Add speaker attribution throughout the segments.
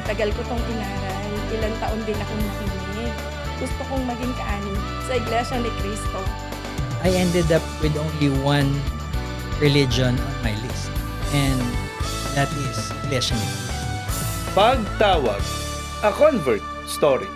Speaker 1: Matagal ko tong inaral. Ilang taon din akong nakinig. Gusto kong maging kaani sa Iglesia ni Cristo.
Speaker 2: I ended up with only one religion on my list. And that is Iglesia ni Cristo.
Speaker 3: Pagtawag, a convert story.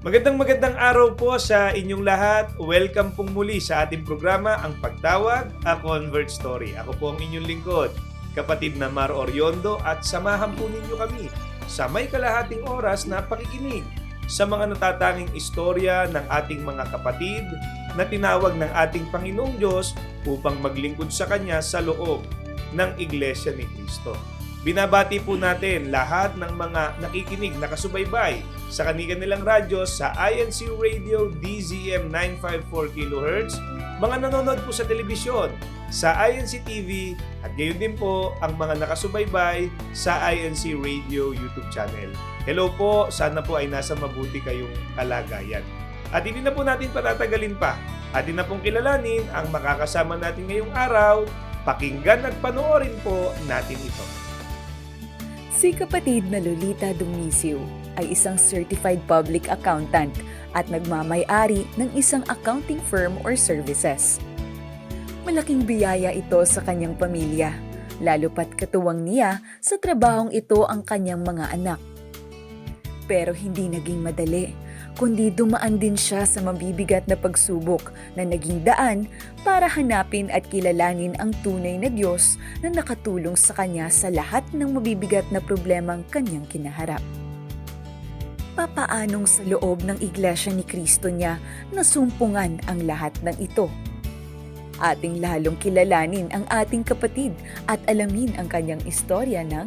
Speaker 3: Magandang magandang araw po sa inyong lahat. Welcome pong muli sa ating programa, ang Pagtawag, a Convert Story. Ako po ang inyong lingkod, kapatid na Mar Oriondo at samahan po ninyo kami sa may kalahating oras na pakikinig sa mga natatanging istorya ng ating mga kapatid na tinawag ng ating Panginoong Diyos upang maglingkod sa Kanya sa loob ng Iglesia ni Cristo. Binabati po natin lahat ng mga nakikinig, nakasubaybay sa kanilang radyo sa INC Radio DZM 954 kHz, mga nanonood po sa telebisyon, sa INC TV, at gayon din po ang mga nakasubaybay sa INC Radio YouTube channel. Hello po, sana po ay nasa mabuti kayong kalagayan. At hindi na po natin patatagalin pa. Atin na pong kilalanin ang makakasama natin ngayong araw. Pakinggan at panoorin po natin ito.
Speaker 4: Si kapatid na Lolita Dumisio ay isang certified public accountant at nagmamay-ari ng isang accounting firm or services. Malaking biyaya ito sa kanyang pamilya, lalo pat katuwang niya sa trabahong ito ang kanyang mga anak. Pero hindi naging madali, kundi dumaan din siya sa mabibigat na pagsubok na naging daan para hanapin at kilalanin ang tunay na Diyos na nakatulong sa kanya sa lahat ng mabibigat na problemang kanyang kinaharap. Papaanong sa loob ng Iglesia ni Kristo niya nasumpungan ang lahat ng ito? Ating lalong kilalanin ang ating kapatid at alamin ang kanyang istorya ng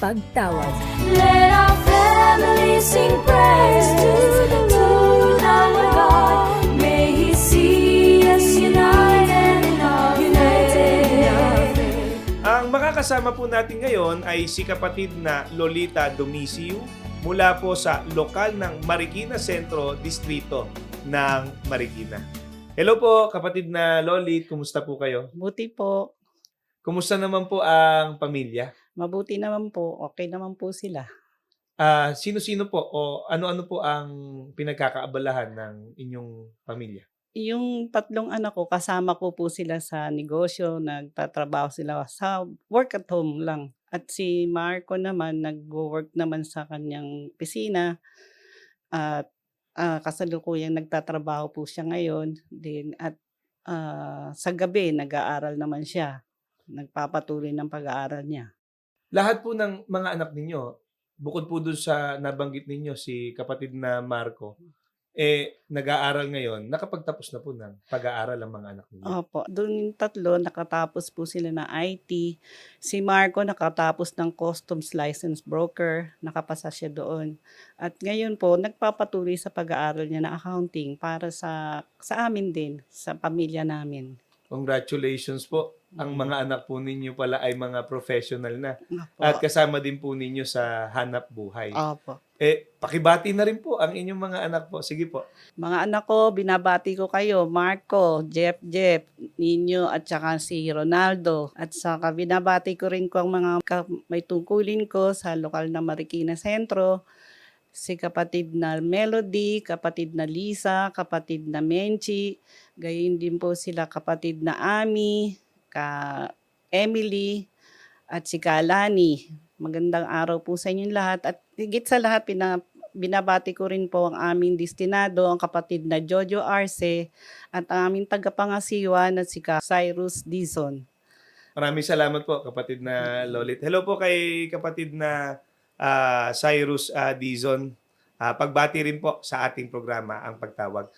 Speaker 4: pagtawad.
Speaker 5: Let our family sing praise to the Lord our God. May He see us united in our faith.
Speaker 3: Ang makakasama po natin ngayon ay si kapatid na Lolita Domisio mula po sa lokal ng Marikina Sentro, Distrito ng Marikina. Hello po kapatid na Lolit, kumusta po kayo?
Speaker 6: Buti po.
Speaker 3: Kumusta naman po ang pamilya?
Speaker 6: Mabuti naman po. Okay naman po sila.
Speaker 3: Ah, sino-sino po o ano-ano po ang pinagkakaabalahan ng inyong pamilya?
Speaker 6: Yung tatlong anak ko, kasama ko po sila sa negosyo. Nagtatrabaho sila sa work at home lang. At si Marco naman, nag-work naman sa kanyang pisina. At ah, kasalukuyang nagtatrabaho po siya ngayon. Din, at ah, sa gabi, nag-aaral naman siya. Nagpapatuloy ng pag-aaral niya.
Speaker 3: Lahat po ng mga anak ninyo, bukod po dun sa nabanggit ninyo si kapatid na Marco, eh nag-aaral ngayon, nakapagtapos na po ng pag-aaral ang mga anak ninyo.
Speaker 6: Opo. Doon yung tatlo, nakatapos po sila ng IT. Si Marco nakatapos ng Customs License Broker. Nakapasa siya doon. At ngayon po, nagpapatuloy sa pag-aaral niya na accounting para sa sa amin din, sa pamilya namin.
Speaker 3: Congratulations po. Ang mga anak po ninyo pala ay mga professional na.
Speaker 6: Opo.
Speaker 3: At kasama din po ninyo sa hanap buhay.
Speaker 6: Opo.
Speaker 3: Eh, pakibati na rin po ang inyong mga anak po. Sige po.
Speaker 6: Mga anak ko, binabati ko kayo, Marco, Jeff Jeff, Ninyo, at saka si Ronaldo. At saka binabati ko rin ko ang mga may tungkulin ko sa lokal na Marikina Sentro. Si kapatid na Melody, kapatid na Lisa, kapatid na Menchi. Gayon din po sila kapatid na Ami, ka Emily, at si Kalani. Magandang araw po sa inyong lahat. At higit sa lahat, pina, binabati ko rin po ang aming destinado, ang kapatid na Jojo Arce, at ang aming tagapangasiwa na si Ka Cyrus Dizon.
Speaker 3: Maraming salamat po, kapatid na Lolit. Hello po kay kapatid na ah, Cyrus ah, Dizon. Ah, pagbati rin po sa ating programa, ang pagtawag.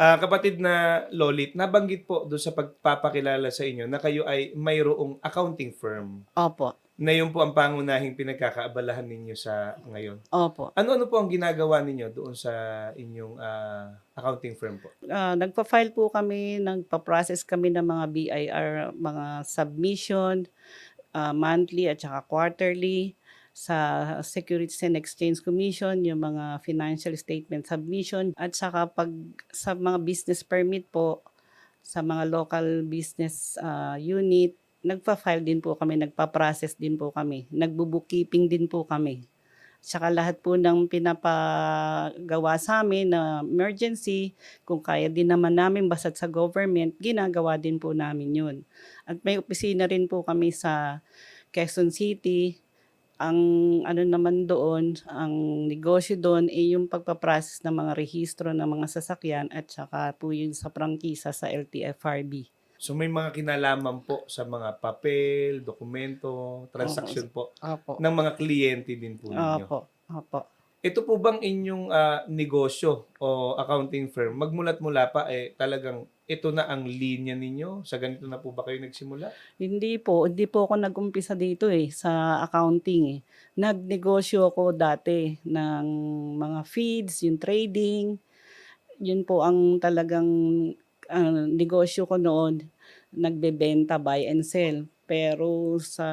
Speaker 3: Ah, kapatid na Lolit, nabanggit po doon sa pagpapakilala sa inyo na kayo ay mayroong accounting firm
Speaker 6: Opo,
Speaker 3: na yun po ang pangunahing pinagkakaabalahan ninyo sa ngayon.
Speaker 6: opo.
Speaker 3: Ano-ano po ang ginagawa ninyo doon sa inyong ah, accounting firm po?
Speaker 6: Ah, nagpa-file po kami, nagpa-process kami ng mga BIR, mga submission, ah, monthly at saka quarterly sa Securities and Exchange Commission, yung mga financial statement submission, at saka pag sa mga business permit po, sa mga local business ah, unit, nagpa-file din po kami, nagpa-process din po kami, nagbo-bookkeeping din po kami. Tsaka lahat po ng pinapagawa sa amin na emergency, kung kaya din naman namin basta sa government, ginagawa din po namin yun. At may opisina rin po kami sa Quezon City. Ang ano naman doon, ang negosyo doon ay yung pagpaprocess ng mga rehistro ng mga sasakyan at saka po yung sa prangkisa sa LTFRB.
Speaker 3: So may mga kinalaman po sa mga papel, dokumento, transaksyon po
Speaker 6: Opo.
Speaker 3: ng mga kliyente din po ninyo.
Speaker 6: Opo. Opo.
Speaker 3: Ito po bang inyong ah, negosyo o accounting firm, magmulat mula pa eh talagang ito na ang linya ninyo? Sa ganito na po ba kayo nagsimula?
Speaker 6: Hindi po, hindi po ako nag-umpisa dito eh, sa accounting eh. Nagnegosyo ako dati ng mga feeds, yung trading. Yun po ang talagang ah, negosyo ko noon. Nagbebenta, buy and sell. Pero sa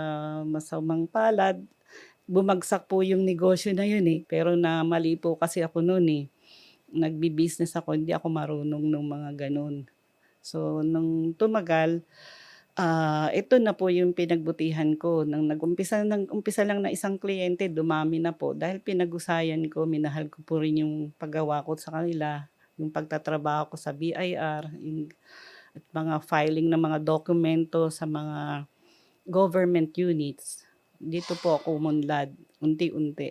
Speaker 6: masamang palad, bumagsak po yung negosyo na yun eh. Pero na mali po kasi ako noon eh. Nagbi-business ako, hindi ako marunong ng mga ganun. So, nung tumagal, Ah, ito na po yung pinagbutihan ko. Nang nag-umpisa, nang umpisa lang na isang kliyente, dumami na po. Dahil pinagusayan ko, minahal ko po rin yung paggawa ko sa kanila, yung pagtatrabaho ko sa BIR, yung, at mga filing ng mga dokumento sa mga government units. Dito po ako umunlad, unti-unti.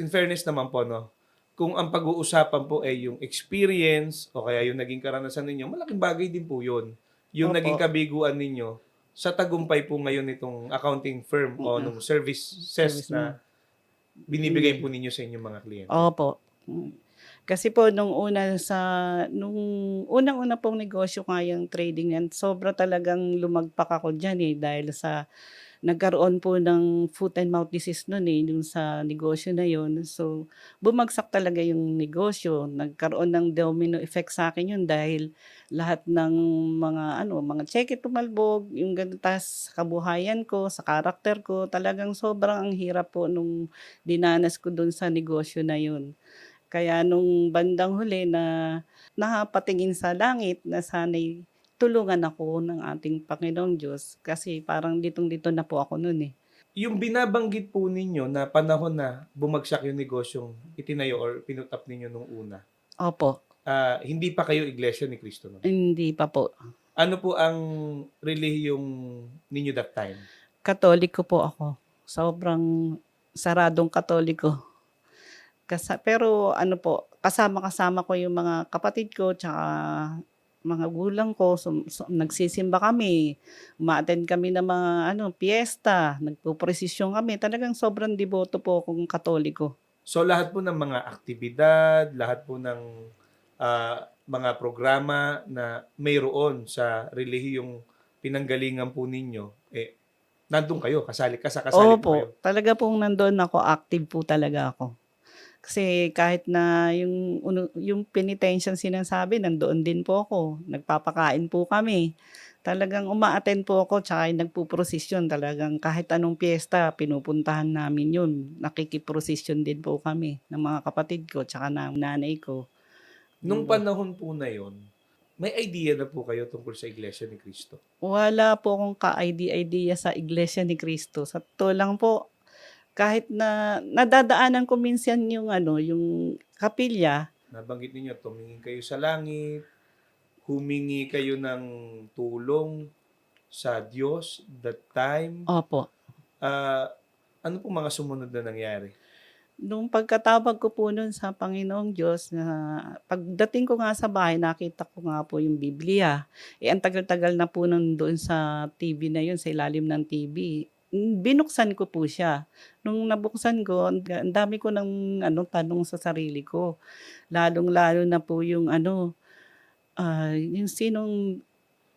Speaker 3: In fairness naman po, no? Kung ang pag-uusapan po ay yung experience o kaya yung naging karanasan ninyo, malaking bagay din po yun. Yung
Speaker 6: Opo.
Speaker 3: naging kabiguan ninyo sa tagumpay po ngayon nitong accounting firm o nung services
Speaker 6: Service
Speaker 3: na binibigay po ninyo sa inyong mga kliyente.
Speaker 6: Opo. Mm. Kasi po nung una sa nung unang-una pong negosyo ko yung trading yan, sobra talagang lumagpak ako diyan eh dahil sa nagkaroon po ng foot and mouth disease noon eh yung sa negosyo na yon. So bumagsak talaga yung negosyo, nagkaroon ng domino effect sa akin yun dahil lahat ng mga ano, mga cheque tumalbog, yung ganun tas kabuhayan ko, sa karakter ko, talagang sobrang ang hirap po nung dinanas ko doon sa negosyo na yun. Kaya nung bandang huli na nakapatingin sa langit na sana'y tulungan ako ng ating Panginoong Diyos kasi parang ditong-dito na po ako noon eh.
Speaker 3: Yung binabanggit po ninyo na panahon na bumagsak yung negosyong itinayo or pinutap ninyo nung una,
Speaker 6: Opo,
Speaker 3: ah, hindi pa kayo iglesia ni Cristo. No?
Speaker 6: hindi pa po.
Speaker 3: Ano po ang relihiyong ninyo that time?
Speaker 6: Katoliko po ako. Sobrang saradong katoliko. Kasa, pero ano po, kasama-kasama ko yung mga kapatid ko tsaka mga gulang ko. Sum, sum- nagsisimba kami. Umaattend kami ng mga ano, piyesta. Nagpupresisyon kami. Talagang sobrang deboto po akong katoliko.
Speaker 3: So lahat po ng mga aktibidad, lahat po ng ah, mga programa na mayroon sa relihiyong pinanggalingan po ninyo, eh, nandun kayo, kasali, kasakasali po kayo.
Speaker 6: Opo, talaga pong nandoon ako, active po talaga ako. Kasi kahit na yung, yung penitential sinasabi, nandoon din po ako. Nagpapakain po kami. Talagang uma-attend po ako, tsaka nagpuprosesyon. Talagang kahit anong piyesta, pinupuntahan namin yun. Nakikiprosesyon din po kami ng mga kapatid ko, tsaka ng nanay ko.
Speaker 3: Nung panahon po na yon, may idea na po kayo tungkol sa Iglesia ni Cristo.
Speaker 6: Wala po akong ka-idea sa Iglesia ni Cristo. Sa to lang po, kahit na nadadaanan ko minsan yung ano, yung kapilya,
Speaker 3: Nabanggit ninyo, tumingin kayo sa langit, humingi kayo ng tulong sa Diyos that time.
Speaker 6: opo.
Speaker 3: Ah, ano po mga sumunod na nangyari?
Speaker 6: Nung pagkatawag ko po nun sa Panginoong Diyos, na pagdating ko nga sa bahay, nakita ko nga po yung Biblia. Eh, ang tagal-tagal na po nun doon sa TV na yun, sa ilalim ng TV. Binuksan ko po siya. Nung nabuksan ko, ang dami ko ng ano, tanong sa sarili ko. Lalong-lalo na po yung ano, ah, yung sinong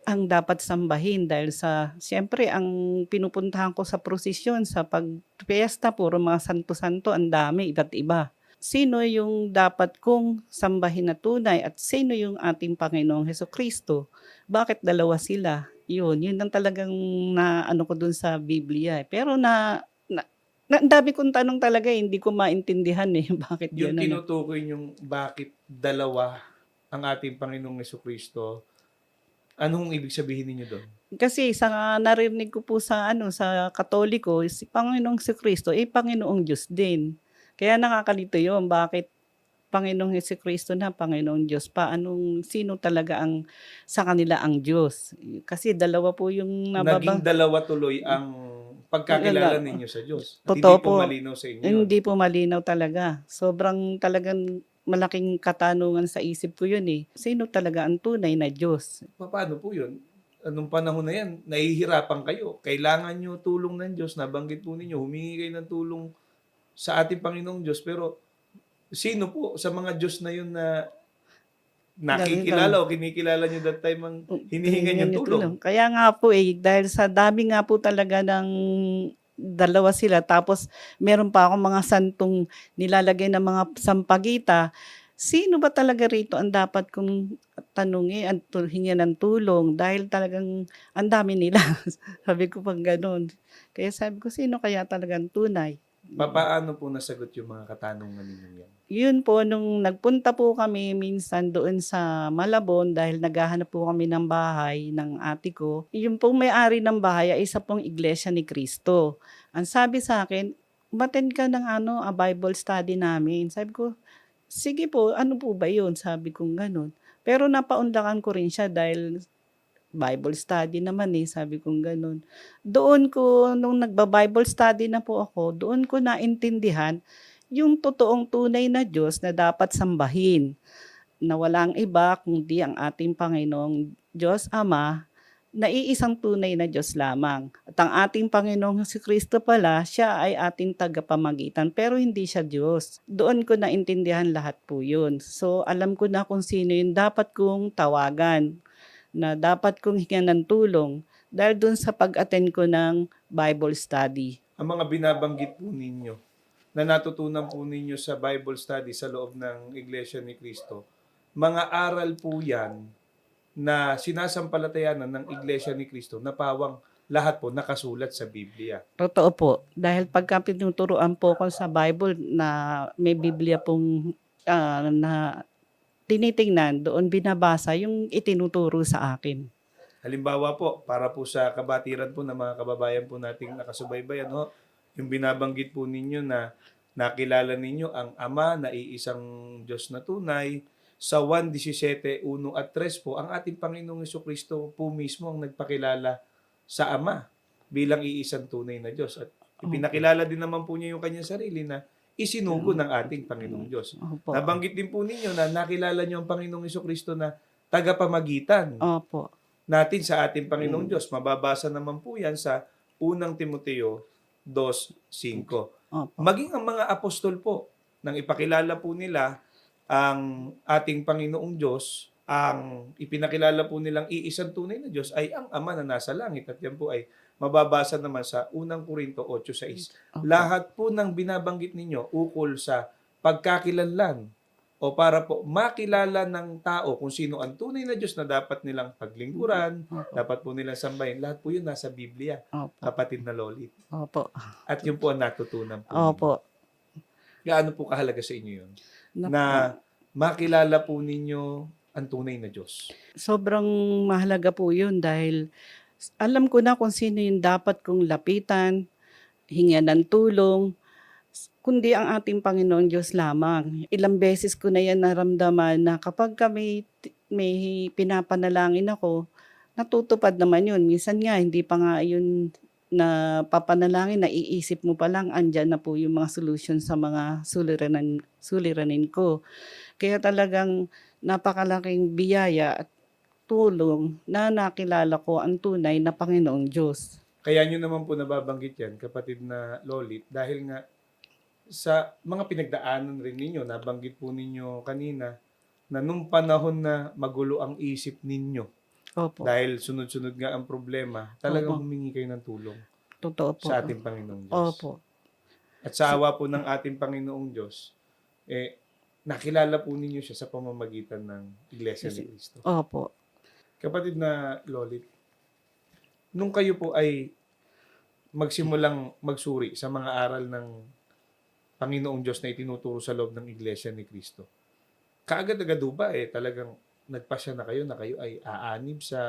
Speaker 6: ang dapat sambahin dahil sa, siyempre, ang pinupuntahan ko sa prosesyon, sa pagpiesta, puro mga santo-santo, ang dami, iba't iba. Sino yung dapat kong sambahin na tunay at sino yung ating Panginoong Heso Kristo? Bakit dalawa sila? Yun, yun ang talagang na ano ko dun sa Biblia. eh. Pero na, na, na ang dami kong tanong talaga, eh, hindi ko maintindihan eh. Bakit
Speaker 3: Yung
Speaker 6: yun? ano.
Speaker 3: tinutukoy yung bakit dalawa ang ating Panginoong Yeso Kristo, anong ibig sabihin ninyo doon?
Speaker 6: Kasi sa narinig ko po sa ano sa Katoliko, si Panginoong si Kristo ay Panginoong Diyos din. Kaya nakakalito 'yon. Bakit Panginoong Hesus Kristo na Panginoong Diyos pa? Anong sino talaga ang sa kanila ang Diyos? Kasi dalawa po yung nababa.
Speaker 3: Naging dalawa tuloy ang pagkakilala ninyo sa Diyos. At
Speaker 6: Totoo
Speaker 3: hindi po
Speaker 6: po.
Speaker 3: malinaw sa inyo.
Speaker 6: Hindi po malinaw talaga. Sobrang talagang malaking katanungan sa isip ko yun eh. Sino talaga ang tunay na Diyos?
Speaker 3: Paano po yun? Anong panahon na yan, nahihirapan kayo. Kailangan nyo tulong ng Diyos. Nabanggit po ninyo, humingi kayo ng tulong sa ating Panginoong Diyos. Pero sino po sa mga Diyos na yun na nakikilala o kinikilala nyo that time ang hinihingan nyo
Speaker 6: Hinihingan
Speaker 3: tulong?
Speaker 6: Kaya nga po eh, dahil sa dami nga po talaga ng dalawa sila, tapos meron pa akong mga santong nilalagay ng mga sampagita, sino ba talaga rito ang dapat kong tanungin at hingyan ng tulong dahil talagang ang dami nila. sabi ko pang ganun. Kaya sabi ko, sino kaya talagang tunay?
Speaker 3: Papaano po nasagot yung mga katanungan ninyo yan?
Speaker 6: Yun po, nung nagpunta po kami minsan doon sa Malabon dahil naghahanap po kami ng bahay ng ate ko, yung pong may-ari ng bahay ay isa pong iglesia ni Kristo. Ang sabi sa akin, umattend ka ng ano, a Bible study namin. Sabi ko, sige po, ano po ba yun? Sabi ko ganun. Pero napaunlakan ko rin siya dahil Bible study naman eh, sabi kong ganun. Doon ko, nung nagba-Bible study na po ako, doon ko naintindihan yung totoong tunay na Diyos na dapat sambahin. Na walang iba kundi ang ating Panginoong Diyos Ama na iisang tunay na Diyos lamang. At ang ating Panginoong si Kristo pala, siya ay ating tagapamagitan pero hindi siya Diyos. Doon ko naintindihan lahat po yun. So alam ko na kung sino yung dapat kong tawagan, na dapat kong hingan ng tulong dahil doon sa pag-attend ko ng Bible study.
Speaker 3: Ang mga binabanggit po ninyo na natutunan po ninyo sa Bible study sa loob ng Iglesia ni Cristo, mga aral po yan na sinasampalatayanan ng Iglesia ni Cristo na pawang lahat po nakasulat sa Biblia.
Speaker 6: Totoo po. Dahil pagka tinuturoan po ko sa Bible na may Biblia pong ah, na tinitingnan, doon binabasa yung itinuturo sa akin.
Speaker 3: Halimbawa po, para po sa kabatiran po ng mga kababayan po nating nakasubaybayan, ho, yung binabanggit po ninyo na nakilala ninyo ang Ama na iisang Diyos na tunay, sa 1.17, 1 at 3 po, ang ating Panginoong Yeso Kristo po mismo ang nagpakilala sa Ama bilang iisang tunay na Diyos. At ipinakilala din naman po niya yung kanyang sarili na isinugo ng ating Panginoong Diyos.
Speaker 6: Opo.
Speaker 3: Nabanggit din po ninyo na nakilala niyo ang Panginoong Yeso Kristo na tagapamagitan
Speaker 6: Opo.
Speaker 3: natin sa ating Panginoong Diyos. Mababasa naman po yan sa unang Timoteo 2.5.
Speaker 6: Opo.
Speaker 3: Maging ang mga apostol po, nang ipakilala po nila ang ating Panginoong Diyos, ang ipinakilala po nilang iisang tunay na Diyos ay ang Ama na nasa langit. At yan po ay mababasa naman sa unang Korinto 8.6.
Speaker 6: Opo.
Speaker 3: Lahat po ng binabanggit ninyo ukol sa pagkakilanlan o para po makilala ng tao kung sino ang tunay na Diyos na dapat nilang paglingkuran,
Speaker 6: Opo.
Speaker 3: dapat po nilang sambahin. Lahat po yun nasa Biblia,
Speaker 6: Opo.
Speaker 3: kapatid na lolit.
Speaker 6: Opo.
Speaker 3: At yun po ang natutunan po. ninyo.
Speaker 6: Opo.
Speaker 3: Gaano po kahalaga sa inyo yun?
Speaker 6: Naku.
Speaker 3: Na makilala po ninyo ang tunay na Diyos.
Speaker 6: sobrang mahalaga po yun dahil alam ko na kung sino yung dapat kong lapitan, hingyan ng tulong, kundi ang ating Panginoon Diyos lamang. Ilang beses ko na yan naramdaman na kapag kami may pinapanalangin ako, natutupad naman yun. Minsan nga, hindi pa nga yun na papanalangin, naiisip mo pa lang, andyan na po yung mga solution sa mga suliranin, suliranin ko. Kaya talagang napakalaking biyaya at tulong na nakilala ko ang tunay na Panginoong Diyos.
Speaker 3: Kaya nyo naman po nababanggit yan, kapatid na lolit, dahil nga sa mga pinagdaanan rin ninyo, nabanggit po ninyo kanina, na nung panahon na magulo ang isip ninyo,
Speaker 6: Opo.
Speaker 3: dahil sunod-sunod nga ang problema, talagang
Speaker 6: Opo.
Speaker 3: humingi kayo ng tulong
Speaker 6: Totoo po.
Speaker 3: sa ating Panginoong Diyos.
Speaker 6: Opo.
Speaker 3: At sa awa po ng ating Panginoong Diyos, eh, nakilala po ninyo siya sa pamamagitan ng Iglesia ni Cristo.
Speaker 6: Opo.
Speaker 3: Kapatid na Lolit, nung kayo po ay magsimulang magsuri sa mga aral ng Panginoong Diyos na itinuturo sa loob ng Iglesia ni Cristo, kaagad-agad ba eh talagang nagpasya na kayo na kayo ay aanib sa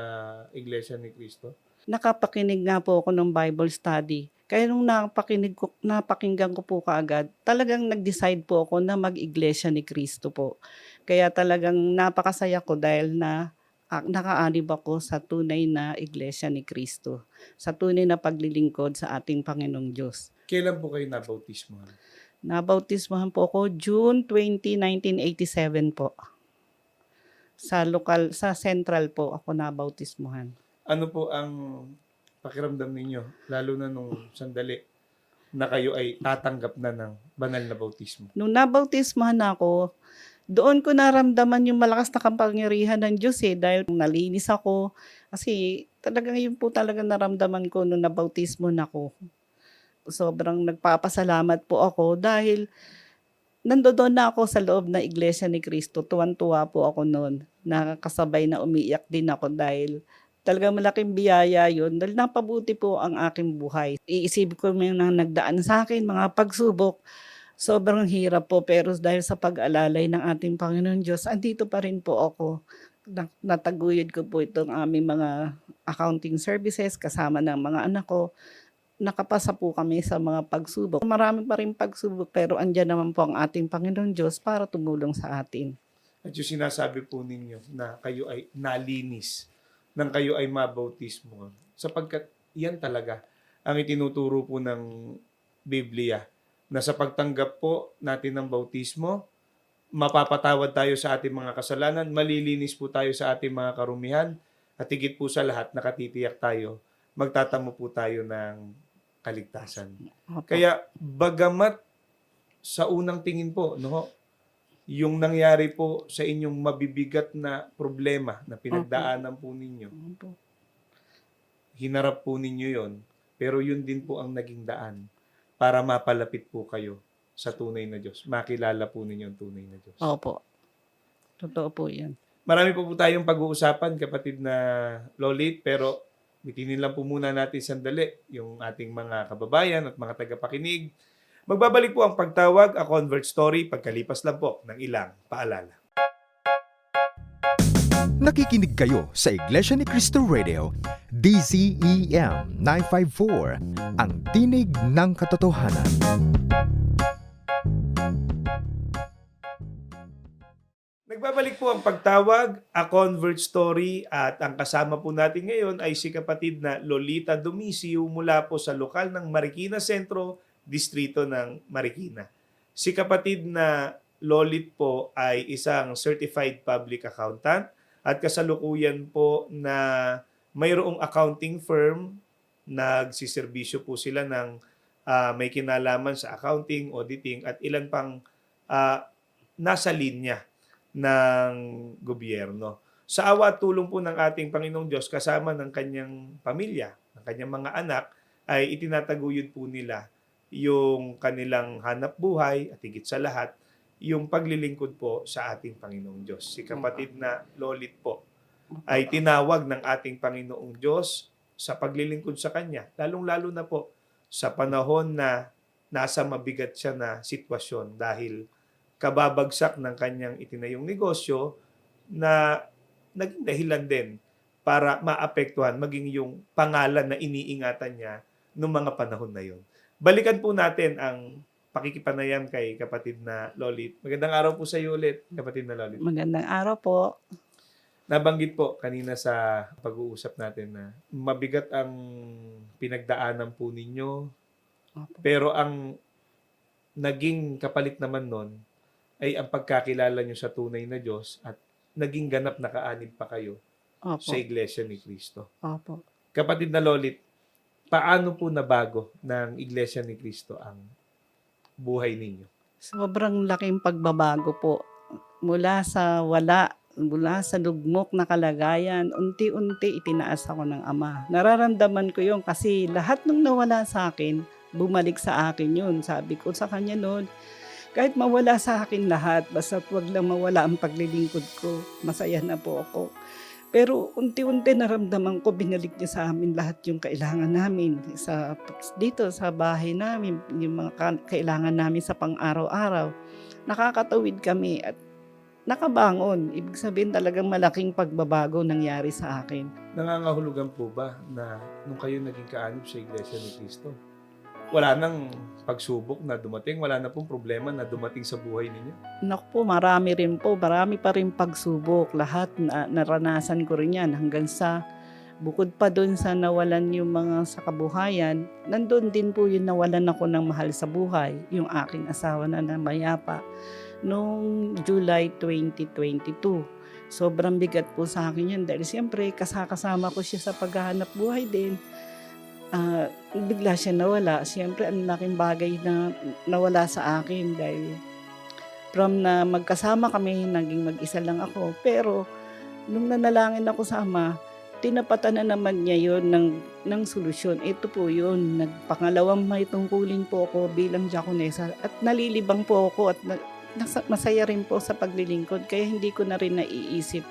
Speaker 3: Iglesia ni Cristo?
Speaker 6: nakapakinig nga po ako ng Bible study. Kaya nung napakinig ko, napakinggan ko po kaagad, talagang nag-decide po ako na mag-iglesia ni Kristo po. Kaya talagang napakasaya ko dahil na nakaanib ako sa tunay na iglesia ni Kristo. Sa tunay na paglilingkod sa ating Panginoong Diyos.
Speaker 3: Kailan po kayo nabautismo?
Speaker 6: Nabautismohan po ako June 20, 1987 po. Sa lokal, sa central po ako nabautismohan.
Speaker 3: Ano po ang pakiramdam ninyo, lalo na nung sandali na kayo ay tatanggap na ng banal na bautismo?
Speaker 6: Nung nabautismohan ako, doon ko naramdaman yung malakas na kapangyarihan ng Diyos eh, dahil nalinis ako. Kasi talagang yun po talaga naramdaman ko nung nabautismo na ako. Sobrang nagpapasalamat po ako dahil nandoon na ako sa loob ng Iglesia ni Cristo. Tuwan-tuwa po ako noon. Nakakasabay na umiiyak din ako dahil talagang malaking biyaya yun dahil napabuti po ang aking buhay. Iisip ko may na nagdaan sa akin, mga pagsubok. Sobrang hirap po pero dahil sa pag-alalay ng ating Panginoon Diyos, andito pa rin po ako. Na- Nataguyod ko po itong aming mga accounting services kasama ng mga anak ko. Nakapasa po kami sa mga pagsubok. Marami pa rin pagsubok pero andyan naman po ang ating Panginoon Diyos para tumulong sa atin.
Speaker 3: At yung sinasabi po ninyo na kayo ay nalinis, nang kayo ay mabautismo, sapagkat yan talaga ang itinuturo po ng Biblia na sa pagtanggap po natin ng bautismo, mapapatawad tayo sa ating mga kasalanan, malilinis po tayo sa ating mga karumihan, at higit po sa lahat, nakatitiyak tayo, magtatamo po tayo ng kaligtasan. Kaya bagamat sa unang tingin po, no, yung nangyari po sa inyong mabibigat na problema na pinagdaanan po ninyo, hinarap po ninyo yon pero yun din po ang naging daan para mapalapit po kayo sa tunay na Diyos. Makilala po ninyo ang tunay na Diyos.
Speaker 6: Opo. Totoo po yan.
Speaker 3: Marami po po tayong pag-uusapan, kapatid na Lolit, pero bitinin lang po muna natin sandali yung ating mga kababayan at mga tagapakinig. Magbabalik po ang pagtawag, a convert story, pagkalipas lang po ng ilang paalala.
Speaker 7: Nakikinig kayo sa Iglesia ni Cristo Radio, DCEM 954, ang tinig ng katotohanan.
Speaker 3: Nagbabalik po ang pagtawag, a convert story at ang kasama po natin ngayon ay si kapatid na Lolita Domisio mula po sa lokal ng Marikina Sentro, distrito ng Marikina. Si kapatid na Lolit po ay isang certified public accountant at kasalukuyan po na mayroong accounting firm nagsiservisyo po sila ng ah, may kinalaman sa accounting, auditing at ilan pang ah, nasa linya ng gobyerno. Sa awa at tulong po ng ating Panginoong Diyos kasama ng kanyang pamilya, ng kanyang mga anak, ay itinataguyod po nila yung kanilang hanap buhay at higit sa lahat, yung paglilingkod po sa ating Panginoong Diyos. Si kapatid na Lolit po ay tinawag ng ating Panginoong Diyos sa paglilingkod sa Kanya, lalong-lalo na po sa panahon na nasa mabigat siya na sitwasyon dahil kababagsak ng kanyang itinayong negosyo na naging dahilan din para maapektuhan maging yung pangalan na iniingatan niya noong mga panahon na yon. Balikan po natin ang pakikipanayam kay kapatid na Lolit. Magandang araw po sa iyo ulit, kapatid na Lolit.
Speaker 6: Magandang araw po.
Speaker 3: Nabanggit po kanina sa pag-uusap natin na mabigat ang pinagdaanan po ninyo,
Speaker 6: Opo.
Speaker 3: pero ang naging kapalit naman nun ay ang pagkakilala nyo sa tunay na Diyos at naging ganap na kaanib pa kayo
Speaker 6: Opo.
Speaker 3: sa Iglesia ni Kristo.
Speaker 6: Opo.
Speaker 3: Kapatid na Lolit, paano po nabago ng Iglesia ni Kristo ang buhay ninyo?
Speaker 6: Sobrang laking pagbabago po. Mula sa wala, mula sa lugmok na kalagayan, unti-unti itinaas ako ng Ama. Nararamdaman ko yun kasi lahat nung nawala sa akin, bumalik sa akin yun. Sabi ko sa kanya noon, kahit mawala sa akin lahat, basta wag lang mawala ang paglilingkod ko, masaya na po ako. Pero unti-unti naramdaman ko, binalik niya sa amin lahat yung kailangan namin. Sa, dito sa bahay namin, yung mga ka- kailangan namin sa pang-araw-araw. Nakakatawid kami at nakabangon. Ibig sabihin talagang malaking pagbabago nangyari sa akin.
Speaker 3: Nangangahulugan po ba na nung kayo naging kaanib sa Iglesia ni Cristo, wala nang pagsubok na dumating, wala na pong problema na dumating sa buhay ninyo?
Speaker 6: Naku po, marami rin po. Marami pa rin pagsubok. Lahat na, naranasan ko rin yan hanggang sa bukod pa doon sa nawalan yung mga sa kabuhayan, nandun din po yung nawalan ako ng mahal sa buhay, yung aking asawa na namayapa noong July 2022. Sobrang bigat po sa akin yun dahil siyempre kasakasama ko siya sa paghahanap buhay din. Ah, bigla siya nawala. Siyempre, ang laking bagay na nawala sa akin dahil from na magkasama kami, naging mag-isa lang ako. Pero, nung nanalangin ako sa Ama, tinapatan na naman niya yon ng, ng solusyon. Ito po yun. Nagpangalawang may tungkulin po ako bilang diakonesa at nalilibang po ako at na, masaya rin po sa paglilingkod. Kaya hindi ko na rin naiisip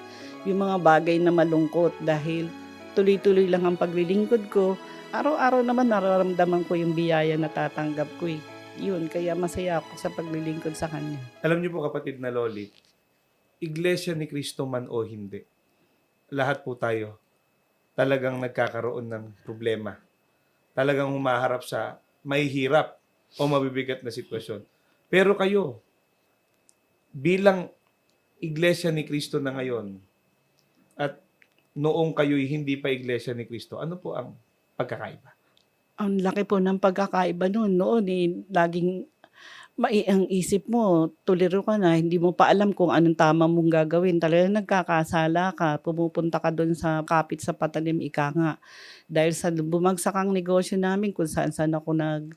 Speaker 6: yung mga bagay na malungkot dahil tuloy-tuloy lang ang paglilingkod ko. Araw-araw naman nararamdaman ko yung biyaya na tatanggap ko eh. Yun, kaya masaya ako sa paglilingkod sa Kanya.
Speaker 3: Alam niyo po kapatid na Loli, Iglesia ni Cristo man o hindi, lahat po tayo talagang nagkakaroon ng problema. Talagang humaharap sa mahihirap o mabibigat na sitwasyon. Pero kayo, bilang Iglesia ni Cristo na ngayon, at noong kayo'y hindi pa Iglesia ni Cristo, ano po ang pagkakaiba?
Speaker 6: Ang laki po ng pagkakaiba noon. Noon eh, laging mai ang isip mo, tuliro ka na, hindi mo pa alam kung anong tama mong gagawin. Talagang nagkakasala ka, pumupunta ka doon sa kapit sa patalim, ika nga. Dahil sa bumagsak ang negosyo namin, kung saan saan ako nag,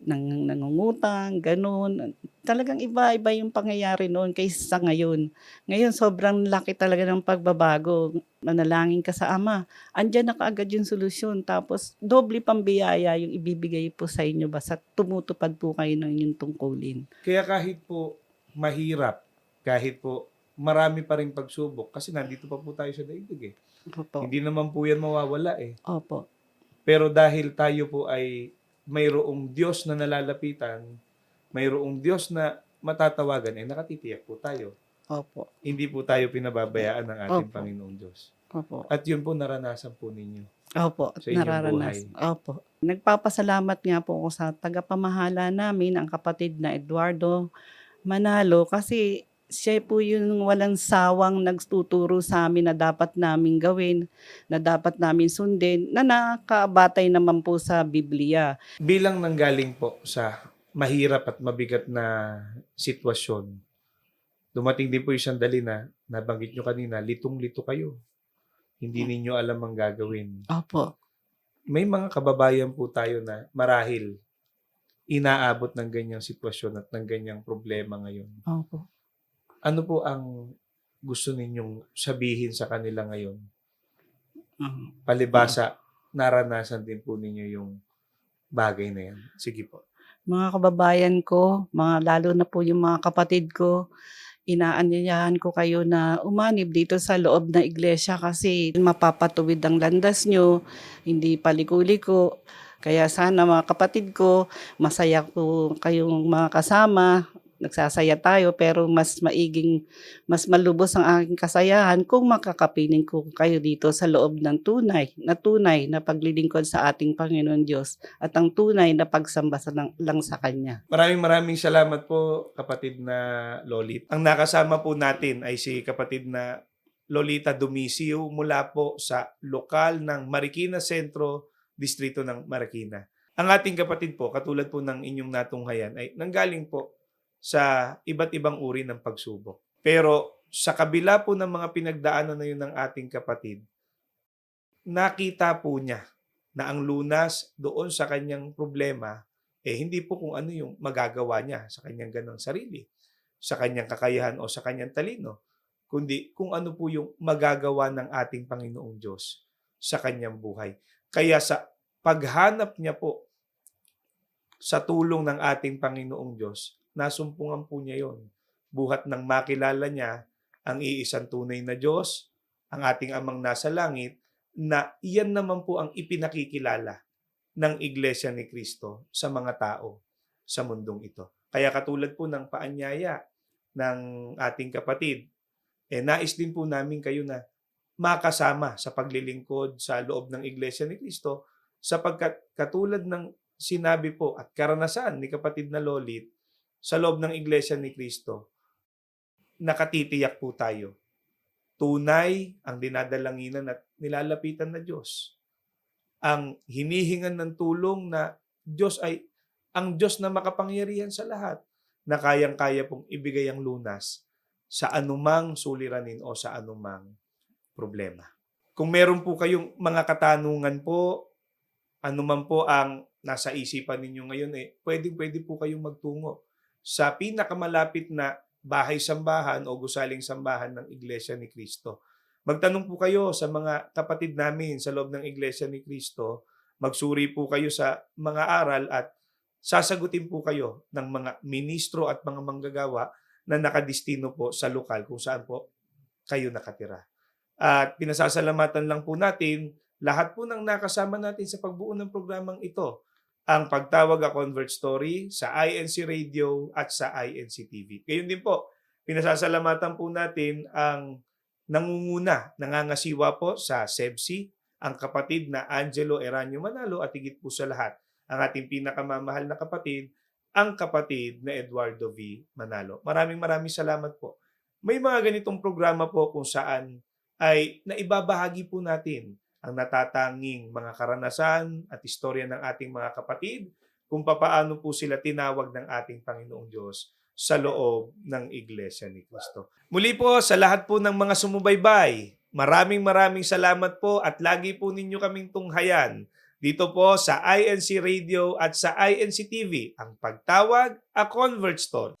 Speaker 6: nang, nangungutang, ganun. Talagang iba-iba yung pangyayari noon kaysa sa ngayon. Ngayon, sobrang laki talaga ng pagbabago. Manalangin ka sa Ama. Andyan na kaagad yung solusyon. Tapos, doble pang biyaya yung ibibigay po sa inyo basta tumutupad po kayo ng inyong tungkulin.
Speaker 3: Kaya kahit po mahirap, kahit po marami pa rin pagsubok, kasi nandito pa po tayo sa daigdig eh.
Speaker 6: Opo.
Speaker 3: Hindi naman po yan mawawala eh.
Speaker 6: Opo.
Speaker 3: Pero dahil tayo po ay mayroong Diyos na nalalapitan, mayroong Diyos na matatawagan, eh nakatitiyak po tayo.
Speaker 6: Opo.
Speaker 3: Hindi po tayo pinababayaan ng ating
Speaker 6: Opo.
Speaker 3: Panginoong Diyos.
Speaker 6: Opo.
Speaker 3: At yun po naranasan po ninyo.
Speaker 6: Opo.
Speaker 3: Sa inyong
Speaker 6: Nararanas. Opo. Nagpapasalamat nga po ako sa tagapamahala namin, ang kapatid na Eduardo Manalo, kasi siya po yung walang sawang nagtuturo sa amin na dapat namin gawin, na dapat namin sundin, na nakabatay naman po sa Biblia.
Speaker 3: Bilang nanggaling po sa mahirap at mabigat na sitwasyon, dumating din po yung sandali na nabanggit nyo kanina, litong-lito kayo. Hindi ninyo alam ang gagawin.
Speaker 6: Opo.
Speaker 3: may mga kababayan po tayo na marahil inaabot ng ganyang sitwasyon at ng ganyang problema ngayon.
Speaker 6: Opo.
Speaker 3: Ano po ang gusto ninyong sabihin sa kanila ngayon?
Speaker 6: Mm.
Speaker 3: Palibasa, naranasan din po ninyo yung bagay na yan. Sige po.
Speaker 6: mga kababayan ko, mga lalo na po yung mga kapatid ko, inaanyayahan ko kayo na umanib dito sa loob ng iglesia kasi mapapatuwid ang landas nyo, hindi paliko-liko. Kaya sana mga kapatid ko, masaya ko kayong mga kasama, nagsasaya tayo pero mas maiging, mas malubos ang aking kasayahan kung makakapiling ko kayo dito sa loob ng tunay, na tunay na paglilingkod sa ating Panginoon Diyos at ang tunay na pagsamba sa lang, lang sa Kanya.
Speaker 3: Maraming maraming salamat po kapatid na Lolit. Ang nakasama po natin ay si kapatid na Lolita Domisio mula po sa lokal ng Marikina Sentro, distrito ng Marikina. Ang ating kapatid po, katulad po ng inyong natunghayan, ay nanggaling po sa iba't ibang uri ng pagsubok. Pero sa kabila po ng mga pinagdaanan na yun ng ating kapatid, nakita po niya na ang lunas doon sa kanyang problema eh hindi po kung ano yung magagawa niya sa kanyang ganang sarili, sa kanyang kakayahan o sa kanyang talino, kundi kung ano po yung magagawa ng ating Panginoong Diyos sa kanyang buhay. Kaya sa paghanap niya po sa tulong ng ating Panginoong Diyos, nasumpungan po niya yon. Buhat ng makilala niya ang iisang tunay na Diyos, ang ating amang nasa langit, na iyan naman po ang ipinakikilala ng Iglesia ni Kristo sa mga tao sa mundong ito. Kaya katulad po ng paanyaya ng ating kapatid, eh nais din po namin kayo na makasama sa paglilingkod sa loob ng Iglesia ni Cristo sapagkat katulad ng sinabi po at karanasan ni kapatid na Lolit sa loob ng Iglesia ni Cristo, nakatitiyak po tayo. Tunay ang dinadalanginan at nilalapitan na Diyos. Ang hinihingan ng tulong na Diyos ay ang Diyos na makapangyarihan sa lahat na kayang-kaya pong ibigay ang lunas sa anumang suliranin o sa anumang problema. Kung meron po kayong mga katanungan po, anuman po ang nasa isipan ninyo ngayon, eh, pwedeng pwede po kayong magtungo sa pinakamalapit na bahay-sambahan o gusaling sambahan ng Iglesia ni Cristo. Magtanong po kayo sa mga kapatid namin sa loob ng Iglesia ni Cristo. Magsuri po kayo sa mga aral at sasagutin po kayo ng mga ministro at mga manggagawa na nakadistino po sa lokal kung saan po kayo nakatira. At pinasasalamatan lang po natin lahat po ng nakasama natin sa pagbuo ng programang ito ang pagtawag a Convert Story sa INC Radio at sa INC TV. Gayon din po, pinasasalamatan po natin ang nangunguna, nangangasiwa po sa SEBSI, ang kapatid na Angelo Eranio Manalo at higit po sa lahat, ang ating pinakamamahal na kapatid, ang kapatid na Eduardo V. Manalo. Maraming maraming salamat po. May mga ganitong programa po kung saan ay naibabahagi po natin ang natatanging mga karanasan at istorya ng ating mga kapatid kung papaano po sila tinawag ng ating Panginoong Diyos sa loob ng Iglesia ni Cristo. Muli po sa lahat po ng mga sumubaybay, maraming maraming salamat po at lagi po ninyo kaming tunghayan dito po sa INC Radio at sa INC TV, ang pagtawag, a Convert Story.